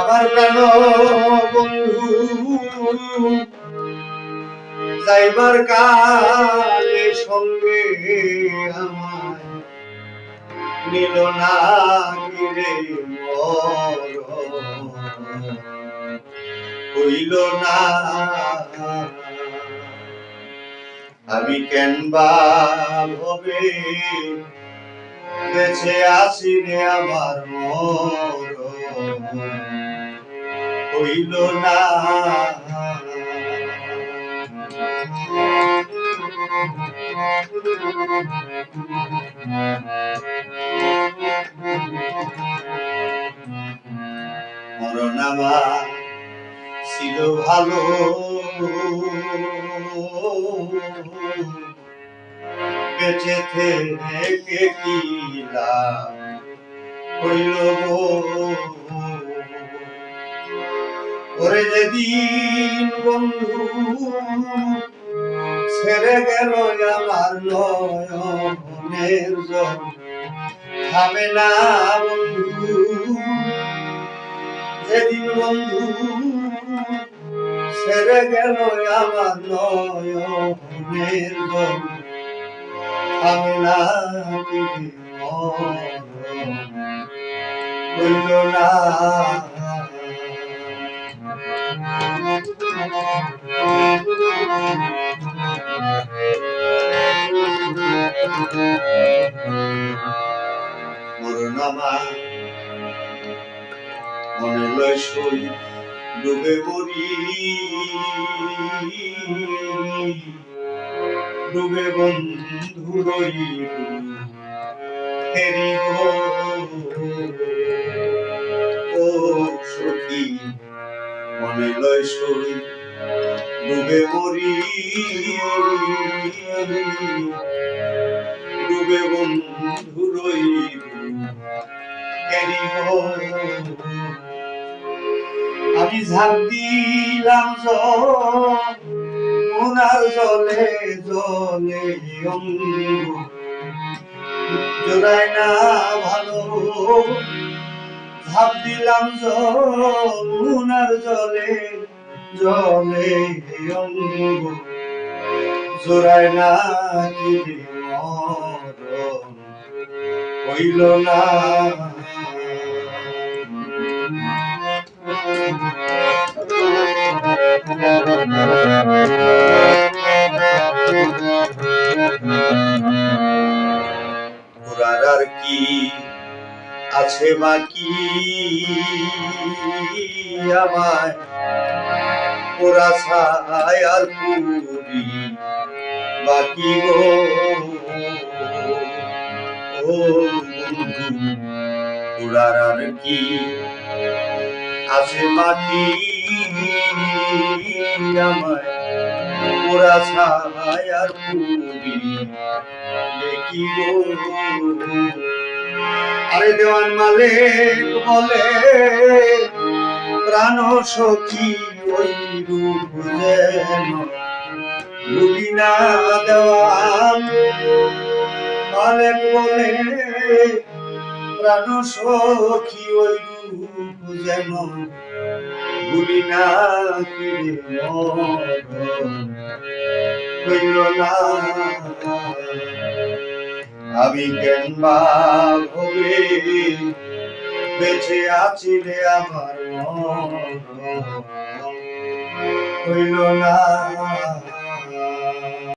আমার যাইবার কালে সঙ্গে নিল না গিরে হইল না। আমি কেন বা ভবে? বেছে আসি আমার মর হইল না। মরণ আমার ছিল ভালো। বেঁচে থেকে কি লাভ হইল ওরে যেদিন বন্ধু ছেড়ে গেল আমার নয়নের জল। থামে না বন্ধু, যেদিন বন্ধু ছেড়ে গেল আমার নয়নের জল। থামে না হইল না। মনে লয় ডুবে মরি। ডুবে বন্ধু রইল ফেরি লয় সই, ডুবে মরি ডুবে বন্ধু গো আমি ঝাঁপ দিলাম ওনার জলে জলে জোড়ায় না ভালো ঝাঁপ দিলাম ওনার জলে জলে অঙ্গ। জোড়ায় না কি হইল না। ঘোরার আছে বাকি আমায়। ওরা ছায় আর পুরি বাকি গো। ও আর কি আছে বাকি আমায়? ওরা ছায় আর পুরি দেখি গো। আরে দেওয়ান মালিক বলে, প্রাণ সখী ওই রূপ যেন ভুলি না দেওয়ান মালিক বলে, প্রাণ সখী ওই রূপ যেন ভুলি না হইল না। আমি জ্ঞানমা ভবে বেঁচে আছি রে আমার না।